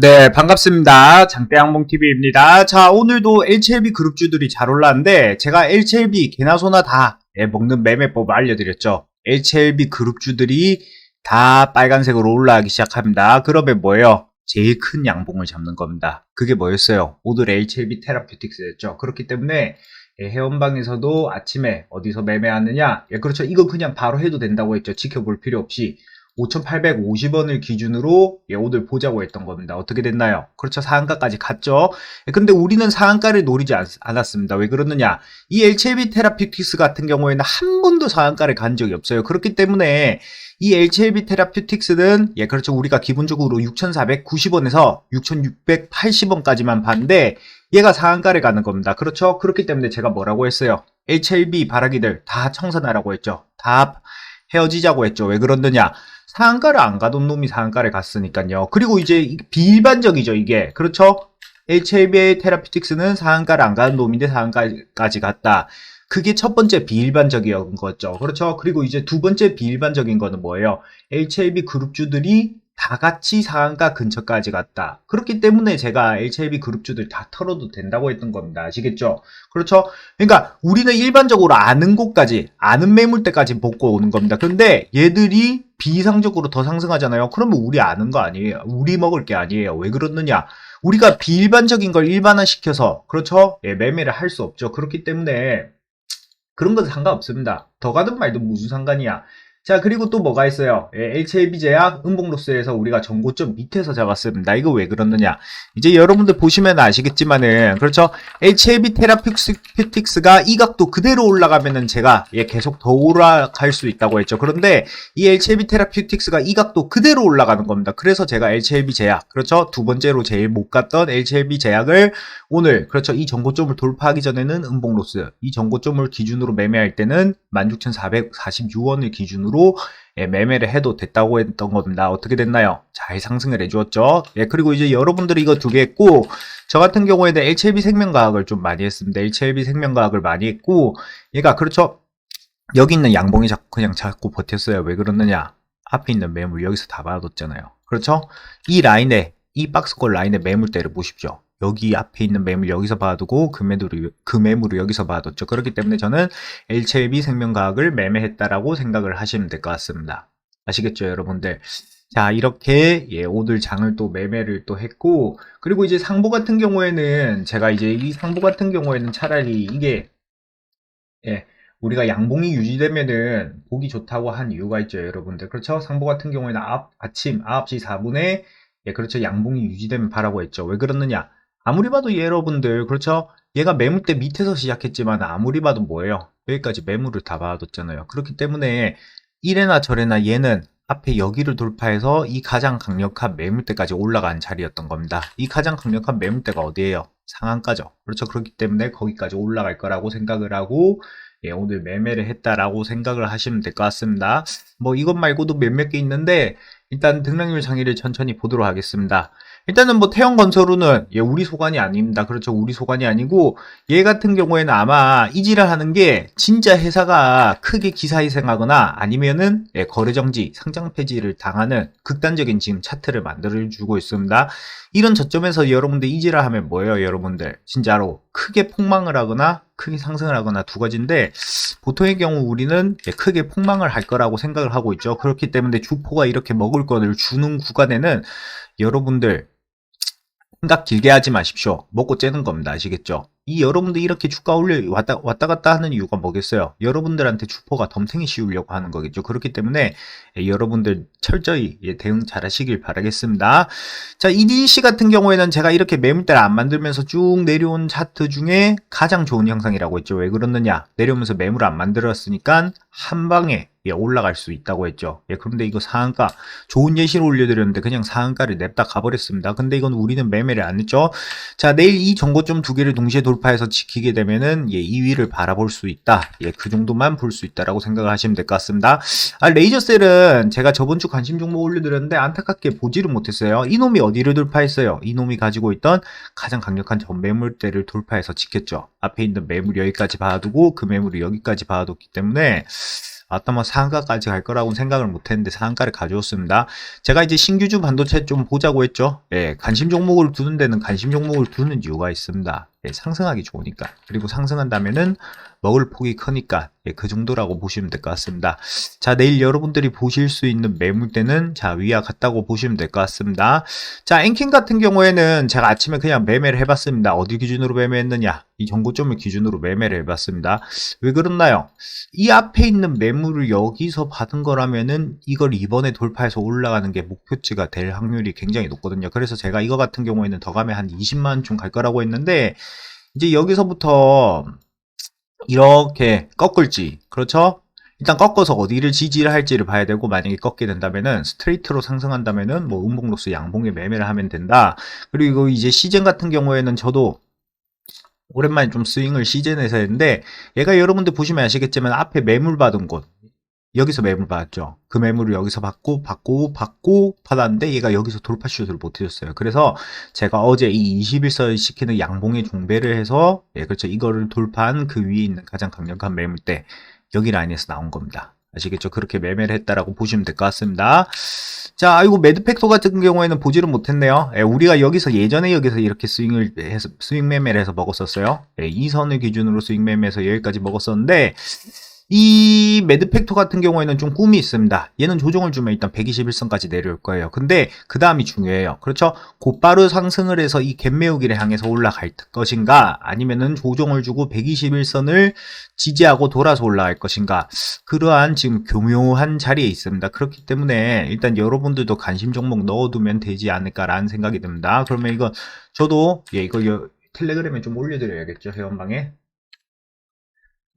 네, 반갑습니다. 장대양봉TV입니다. 자, 오늘도 HLB 그룹주들이 잘 올랐는데, 제가 HLB 개나 소나 다 예, 먹는 매매법을 알려드렸죠. HLB 그룹주들이 다 빨간색으로 올라가기 시작합니다. 그러면 뭐예요? 제일 큰 양봉을 잡는 겁니다. 그게 뭐였어요? 오늘 HLB 테라피틱스였죠. 그렇기 때문에 예, 회원방에서도 아침에 어디서 매매하느냐? 예, 그렇죠. 이거 그냥 바로 해도 된다고 했죠. 지켜볼 필요 없이. 5,850원을 기준으로 예, 오늘 보자고 했던 겁니다. 어떻게 됐나요? 그렇죠. 상한가까지 갔죠. 예, 근데 우리는 상한가를 노리지 않, 않았습니다. 왜 그러느냐? 이 LCLB 테라피틱스 같은 경우에는 한 번도 상한가를 간 적이 없어요. 그렇기 때문에 이 LCLB 테라피틱스는 예, 그렇죠. 우리가 기본적으로 6,490원에서 6,680원까지만 봤는데 얘가 상한가를 가는 겁니다. 그렇죠. 그렇기 때문에 제가 뭐라고 했어요? HLB 바라기들 다 청산하라고 했죠. 다 헤어지자고 했죠. 왜 그러느냐? 상한가를 안 가던 놈이 상한가를 갔으니까요. 그리고 이제 비일반적이죠, 이게. 그렇죠? HLB 테라피틱스는 상한가를 안 가는 놈인데 상한가까지 갔다. 그게 첫 번째 비일반적인 거죠. 그렇죠? 그리고 이제 두 번째 비일반적인 거는 뭐예요? HLB 그룹주들이 다 같이 상한가 근처까지 갔다. 그렇기 때문에 제가 HLB 그룹주들 다 털어도 된다고 했던 겁니다. 아시겠죠? 그렇죠? 그러니까 우리는 일반적으로 아는 곳까지, 아는 매물대까지 복고 오는 겁니다. 근데 얘들이 비이상적으로 더 상승하잖아요. 그러면 우리 아는 거 아니에요. 우리 먹을 게 아니에요. 왜 그러느냐? 우리가 비일반적인 걸 일반화시켜서, 그렇죠? 예, 매매를 할 수 없죠. 그렇기 때문에 그런 건 상관없습니다. 더 가든 말든 무슨 상관이야. 자, 그리고 또 뭐가 있어요? 예, HLB 제약 음봉로스에서 우리가 전고점 밑에서 잡았습니다. 이거 왜 그러느냐? 이제 여러분들 보시면 아시겠지만은, 그렇죠? HLB 테라피틱스가 이 각도 그대로 올라가면은 제가 예, 계속 더 올라갈 수 있다고 했죠. 그런데 이 HLB 테라피틱스가 이 각도 그대로 올라가는 겁니다. 그래서 제가 HLB 제약, 그렇죠? 두 번째로 제일 못 갔던 HLB 제약을 오늘, 그렇죠? 이 전고점을 돌파하기 전에는 음봉로스, 이 전고점을 기준으로 매매할 때는 16,446원을 기준으로 예, 매매를 해도 됐다고 했던 겁니다. 어떻게 됐나요? 잘 상승을 해주었죠. 예, 그리고 이제 여러분들이 이거 두 개 했고, 저 같은 경우에는 HLB 생명과학을 좀 많이 했습니다. HLB 생명과학을 많이 했고, 얘가 그렇죠. 여기 있는 양봉이 자꾸 그냥 자꾸 버텼어요. 왜 그러느냐? 앞에 있는 매물 여기서 다 받아뒀잖아요. 그렇죠? 이 라인에, 이 박스권 라인의 매물대를 보십시오. 여기 앞에 있는 매물 여기서 봐두고 그 매물을 그 매물을 여기서 봐뒀죠. 그렇기 때문에 저는 LCLB 생명과학을 매매했다라고 생각을 하시면 될 것 같습니다. 아시겠죠, 여러분들? 자, 이렇게 예, 오늘 장을 또 매매를 또 했고 그리고 이제 상보 같은 경우에는 제가 이제 이 상보 같은 경우에는 차라리 이게 예, 우리가 양봉이 유지되면은 보기 좋다고 한 이유가 있죠, 여러분들. 그렇죠? 상보 같은 경우에는 아, 아침 9시 4분에 예, 그렇죠. 양봉이 유지되면 바라고 했죠. 왜 그러느냐? 아무리 봐도 여러분들 그렇죠? 얘가 매물대 밑에서 시작했지만 아무리 봐도 뭐예요? 여기까지 매물을 다 받아뒀잖아요. 그렇기 때문에 이래나 저래나 얘는 앞에 여기를 돌파해서 이 가장 강력한 매물대까지 올라간 자리였던 겁니다. 이 가장 강력한 매물대가 어디예요? 상한가죠. 그렇죠. 그렇기 때문에 거기까지 올라갈 거라고 생각을 하고 예, 오늘 매매를 했다라고 생각을 하시면 될 것 같습니다. 뭐 이것 말고도 몇몇 개 있는데 일단 등락률 장애를 천천히 보도록 하겠습니다. 일단은 뭐 태형건설우는 예, 우리 소관이 아닙니다. 그렇죠. 우리 소관이 아니고 얘 같은 경우에는 아마 이지를 하는 게 진짜 회사가 크게 기사 희생하거나 아니면은 예, 거래 정지, 상장 폐지를 당하는 극단적인 지금 차트를 만들어 주고 있습니다. 이런 저점에서 여러분들 이지를 하면 뭐예요, 여러분들? 진짜로 크게 폭망을 하거나 크게 상승을 하거나 두 가지인데 보통의 경우 우리는 예, 크게 폭망을 할 거라고 생각을 하고 있죠. 그렇기 때문에 주포가 이렇게 먹을 거를 주는 구간에는 여러분들 생각 길게 하지 마십시오. 먹고 째는 겁니다. 아시겠죠? 이 여러분들 이렇게 주가 올려 왔다, 왔다 갔다 하는 이유가 뭐겠어요? 여러분들한테 주포가 덤탱이 씌우려고 하는 거겠죠. 그렇기 때문에 예, 여러분들 철저히 예, 대응 잘 하시길 바라겠습니다. 자, EDC 같은 경우에는 제가 이렇게 매물대를 안 만들면서 쭉 내려온 차트 중에 가장 좋은 형상이라고 했죠. 왜 그러느냐? 내려오면서 매물을 안 만들었으니까 한 방에 예, 올라갈 수 있다고 했죠. 예, 그런데 이거 상한가 좋은 예시를 올려드렸는데 그냥 상한가를 냅다 가버렸습니다. 근데 이건 우리는 매매를 안 했죠. 자, 내일 이 정고점 두 개를 동시에 돌 파해서 지키게 되면은 예, 2위를 바라볼 수 있다. 예, 그 정도만 볼 수 있다라고 생각을 하시면 될 것 같습니다. 아, 레이저셀은 제가 저번 주 관심 종목 올려드렸는데 안타깝게 보지를 못했어요. 이놈이 어디를 돌파했어요? 이놈이 가지고 있던 가장 강력한 전 매물대를 돌파해서 지켰죠. 앞에 있는 매물 여기까지 봐두고 그 매물을 여기까지 봐뒀기 때문에 아따 뭐 상한가까지 갈 거라고는 생각을 못 했는데 상한가를 가져왔습니다. 제가 이제 신규주 반도체 좀 보자고 했죠. 예, 관심 종목을 두는 데는 관심 종목을 두는 이유가 있습니다. 예, 상승하기 좋으니까. 그리고 상승한다면은 먹을 폭이 크니까 예, 그 정도라고 보시면 될 것 같습니다. 자, 내일 여러분들이 보실 수 있는 매물대는 자, 위와 같다고 보시면 될 것 같습니다. 자, 앵킹 같은 경우에는 제가 아침에 그냥 매매를 해봤습니다. 어디 기준으로 매매했느냐? 이 정고점을 기준으로 매매를 해봤습니다. 왜 그렇나요? 이 앞에 있는 매물을 여기서 받은 거라면은 이걸 이번에 돌파해서 올라가는 게 목표치가 될 확률이 굉장히 높거든요. 그래서 제가 이거 같은 경우에는 더 가면 한 20만 원 좀 갈 거라고 했는데 이제 여기서부터 이렇게 꺾을지 그렇죠? 일단 꺾어서 어디를 지지를 할지를 봐야 되고 만약에 꺾게 된다면은 스트레이트로 상승한다면은 뭐 음봉로스 양봉에 매매를 하면 된다. 그리고 이제 시즌 같은 경우에는 저도 오랜만에 좀 스윙을 시즌에서 했는데 얘가 여러분들 보시면 아시겠지만 앞에 매물 받은 곳 여기서 매물 받았죠. 그 매물을 여기서 받고 받고 받고 받았는데 얘가 여기서 돌파 슛을 못 해줬어요. 그래서 제가 어제 이 21선 시키는 양봉의 종배를 해서 예 그렇죠 이거를 돌파한 그 위에 있는 가장 강력한 매물대 여기 라인에서 나온 겁니다. 아시겠죠? 그렇게 매매를 했다라고 보시면 될 것 같습니다. 자, 아이고 매드팩토 같은 경우에는 보지를 못했네요. 예, 우리가 여기서 예전에 여기서 이렇게 스윙을 해서 스윙 매매를 해서 먹었었어요. 예, 이 선을 기준으로 스윙 매매해서 여기까지 먹었었는데 이 매드팩토 같은 경우에는 좀 꿈이 있습니다. 얘는 조정을 주면 일단 121선까지 내려올 거예요. 근데 그 다음이 중요해요. 그렇죠? 곧바로 상승을 해서 이 갭매우기를 향해서 올라갈 것인가 아니면은 조정을 주고 121선을 지지하고 돌아서 올라갈 것인가 그러한 지금 교묘한 자리에 있습니다. 그렇기 때문에 일단 여러분들도 관심 종목 넣어두면 되지 않을까라는 생각이 듭니다. 그러면 이거 저도 예 이거 여, 텔레그램에 좀 올려드려야겠죠 회원방에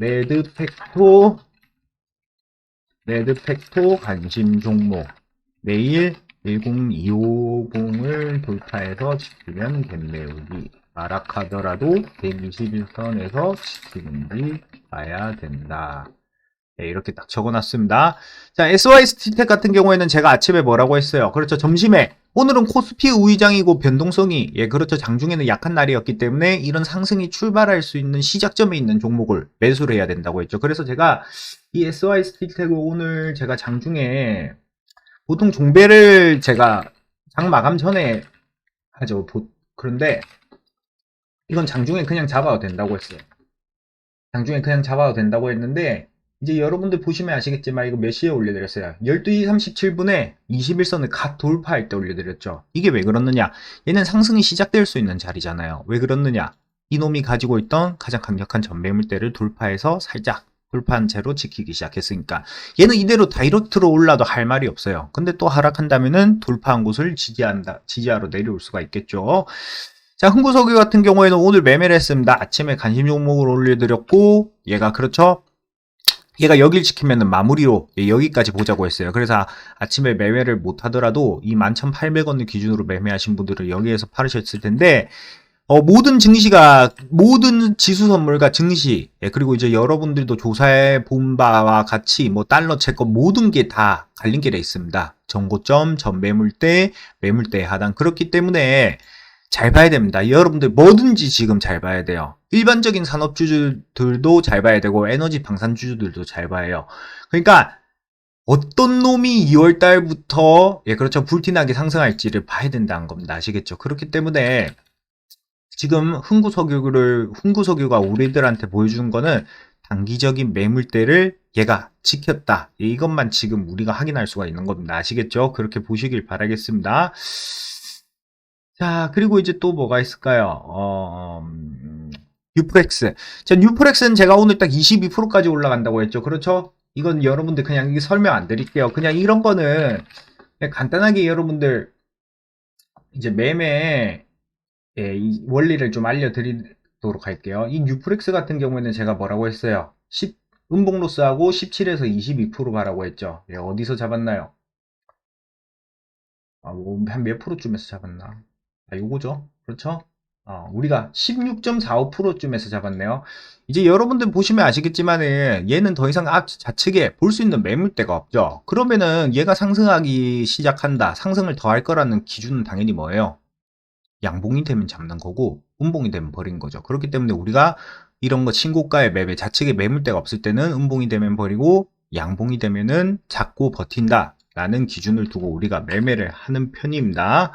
레드 팩토. 레드 팩토 관심 종목. 내일 10250을 돌파해서 지키면 갯매우기. 마락하더라도 121선에서 지키는지 봐야 된다. 네, 이렇게 딱 적어놨습니다. 자, SYST텍 같은 경우에는 제가 아침에 뭐라고 했어요? 그렇죠. 점심에 오늘은 코스피 우위장이고 변동성이 예 그렇죠 장중에는 약한 날이었기 때문에 이런 상승이 출발할 수 있는 시작점에 있는 종목을 매수를 해야 된다고 했죠. 그래서 제가 이 SY 스틸텍을 오늘 제가 장중에 보통 종배를 제가 장 마감 전에 하죠. 그런데 이건 장중에 그냥 잡아도 된다고 했어요. 장중에 그냥 잡아도 된다고 했는데 이제 여러분들 보시면 아시겠지만 이거 몇 시에 올려드렸어요? 12시 37분에 21선을 갓 돌파할 때 올려드렸죠. 이게 왜 그렇느냐? 얘는 상승이 시작될 수 있는 자리잖아요. 왜 그렇느냐? 이놈이 가지고 있던 가장 강력한 전매물대를 돌파해서 살짝 돌파한 채로 지키기 시작했으니까 얘는 이대로 다이렉트로 올라도 할 말이 없어요. 근데 또 하락한다면은 돌파한 곳을 지지한다, 지지하러 내려올 수가 있겠죠. 자, 흥구석유 같은 경우에는 오늘 매매를 했습니다. 아침에 관심 종목을 올려드렸고 얘가 그렇죠? 얘가 여길 지키면 마무리로 여기까지 보자고 했어요. 그래서 아침에 매매를 못 하더라도 이 11,800원을 기준으로 매매하신 분들은 여기에서 팔으셨을 텐데 어, 모든 증시가 모든 지수 선물과 증시 예, 그리고 이제 여러분들도 조사해 본 바와 같이 뭐 달러 채권 모든 게 다 갈림길에 있습니다. 정고점, 전 매물대, 매물대 하단 그렇기 때문에 잘 봐야 됩니다. 여러분들 뭐든지 지금 잘 봐야 돼요. 일반적인 산업주들도 잘 봐야 되고 에너지 방산주들도 잘 봐야 해요. 그러니까 어떤 놈이 2월 달부터 예 그렇죠 불티나게 상승할지를 봐야 된다는 겁니다. 아시겠죠? 그렇기 때문에 지금 흥구석유를 흥구석유가 우리들한테 보여주는 거는 단기적인 매물대를 얘가 지켰다. 이것만 지금 우리가 확인할 수가 있는 겁니다. 아시겠죠? 그렇게 보시길 바라겠습니다. 자, 그리고 이제 또 뭐가 있을까요? 어, 음, 뉴프렉스. 자, 뉴프렉스는 제가 오늘 딱 22%까지 올라간다고 했죠. 그렇죠? 이건 여러분들 그냥 이게 설명 안 드릴게요. 그냥 이런 거는 간단하게 여러분들 이제 매매 예, 이 원리를 좀 알려드리도록 할게요. 이 뉴프렉스 같은 경우에는 제가 뭐라고 했어요? 10, 음봉로스하고 17에서 22% 가라고 했죠. 예, 어디서 잡았나요? 아, 뭐 한몇 프로쯤에서 잡았나? 아, 요거죠. 그렇죠? 어, 우리가 16.45%쯤에서 잡았네요. 이제 여러분들 보시면 아시겠지만은 얘는 더 이상 앞 좌측에 볼 수 있는 매물대가 없죠. 그러면은 얘가 상승하기 시작한다. 상승을 더 할 거라는 기준은 당연히 뭐예요? 양봉이 되면 잡는 거고 음봉이 되면 버린 거죠. 그렇기 때문에 우리가 이런 거 신고가의 매매 좌측에 매물대가 없을 때는 음봉이 되면 버리고 양봉이 되면은 잡고 버틴다. 라는 기준을 두고 우리가 매매를 하는 편입니다.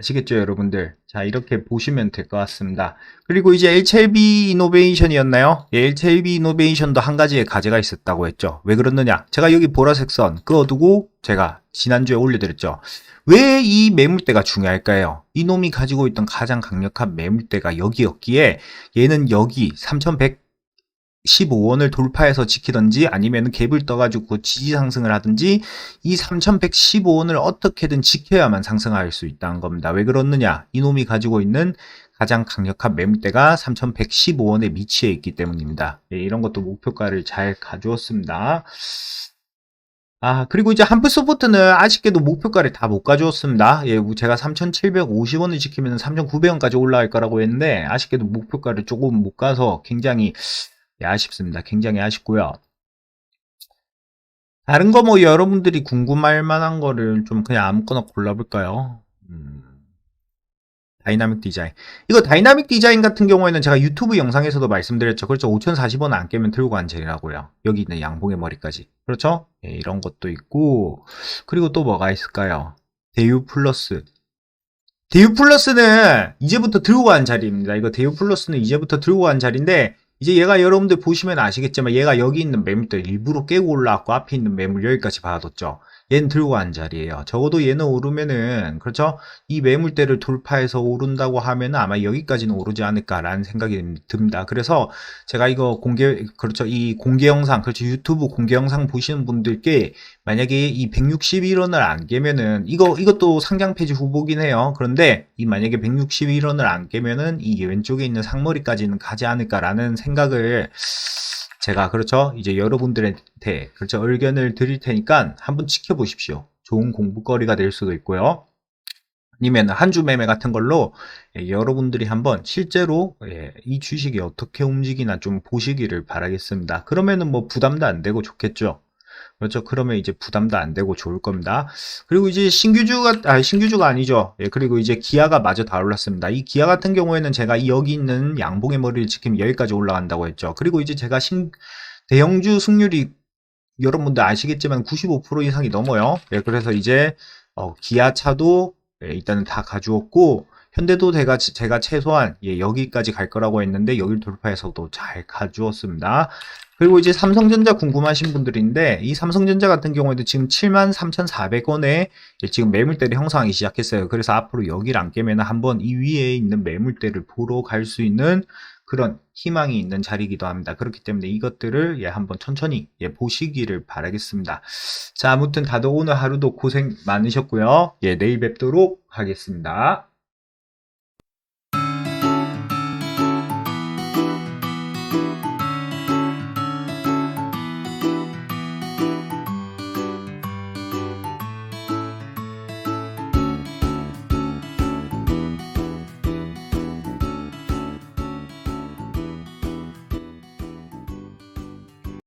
아시겠죠, 여러분들? 자, 이렇게 보시면 될 것 같습니다. 그리고 이제 HLB 이노베이션이었나요? 예, HLB 이노베이션도 한 가지의 가제가 있었다고 했죠. 왜 그러느냐? 제가 여기 보라색 선 그어두고 제가 지난주에 올려드렸죠. 왜 이 매물대가 중요할까요? 이놈이 가지고 있던 가장 강력한 매물대가 여기였기에 얘는 여기 3115원을 돌파해서 지키던지 아니면 갭을 떠가지고 지지 상승을 하든지 이 3115원을 어떻게든 지켜야만 상승할 수 있다는 겁니다. 왜 그렇느냐? 이놈이 가지고 있는 가장 강력한 매물대가 3115원에 위치해 있기 때문입니다. 예, 이런 것도 목표가를 잘 가주었습니다. 아, 그리고 이제 한프소프트는 아쉽게도 목표가를 다 못 가져왔습니다. 예, 제가 3,750원을 지키면 3,900원까지 올라갈 거라고 했는데, 아쉽게도 목표가를 조금 못 가서 굉장히 예, 아쉽습니다. 굉장히 아쉽고요. 다른 거 뭐 여러분들이 궁금할 만한 거를 좀 그냥 아무거나 골라볼까요? 음, 다이나믹 디자인. 이거 다이나믹 디자인 같은 경우에는 제가 유튜브 영상에서도 말씀드렸죠. 그렇죠. 5,040원 안 깨면 들고 간젤이라고요. 여기 있는 양봉의 머리까지. 그렇죠? 예, 이런 것도 있고. 그리고 또 뭐가 있을까요? 대유 플러스. 대유 플러스는 이제부터 들고 간 자리입니다. 이거 대유 플러스는 이제부터 들고 간 자리인데 이제 얘가 여러분들 보시면 아시겠지만 얘가 여기 있는 매물들 일부러 깨고 올라왔고 앞에 있는 매물 여기까지 받아뒀죠. 얘는 들고 간 자리예요. 적어도 얘는 오르면은 그렇죠? 이 매물대를 돌파해서 오른다고 하면은 아마 여기까지는 오르지 않을까라는 생각이 듭니다. 그래서 제가 이거 공개 그렇죠? 이 공개 영상 그렇죠? 유튜브 공개 영상 보시는 분들께 만약에 이 161원을 안 깨면은 이거 이것도 상장 폐지 후보긴 해요. 그런데 이 만약에 161원을 안 깨면은 이 왼쪽에 있는 상머리까지는 가지 않을까라는 생각을 제가 그렇죠 이제 여러분들한테 그렇죠 의견을 드릴 테니까 한번 지켜보십시오. 좋은 공부거리가 될 수도 있고요. 아니면 한 주 매매 같은 걸로 예, 여러분들이 한번 실제로 예, 이 주식이 어떻게 움직이나 좀 보시기를 바라겠습니다. 그러면은 뭐 부담도 안 되고 좋겠죠. 그렇죠. 그러면 이제 부담도 안 되고 좋을 겁니다. 그리고 이제 신규주가, 아, 신규주가 아니죠. 예, 그리고 이제 기아가 마저 다 올랐습니다. 이 기아 같은 경우에는 제가 여기 있는 양봉의 머리를 지키면 여기까지 올라간다고 했죠. 그리고 이제 제가 신, 대형주 승률이 여러분들 아시겠지만 95% 이상이 넘어요. 예, 그래서 이제, 어, 기아차도 예, 일단은 다 가주었고, 현대도 제가, 제가 최소한 예, 여기까지 갈 거라고 했는데 여기를 돌파해서도 잘 가주었습니다. 그리고 이제 삼성전자 궁금하신 분들인데 이 삼성전자 같은 경우에도 지금 73,400원에 지금 매물대를 형성하기 시작했어요. 그래서 앞으로 여기를 안 깨면 한번 이 위에 있는 매물대를 보러 갈 수 있는 그런 희망이 있는 자리이기도 합니다. 그렇기 때문에 이것들을 예, 한번 천천히 예, 보시기를 바라겠습니다. 자, 아무튼 다들 오늘 하루도 고생 많으셨고요. 예, 내일 뵙도록 하겠습니다.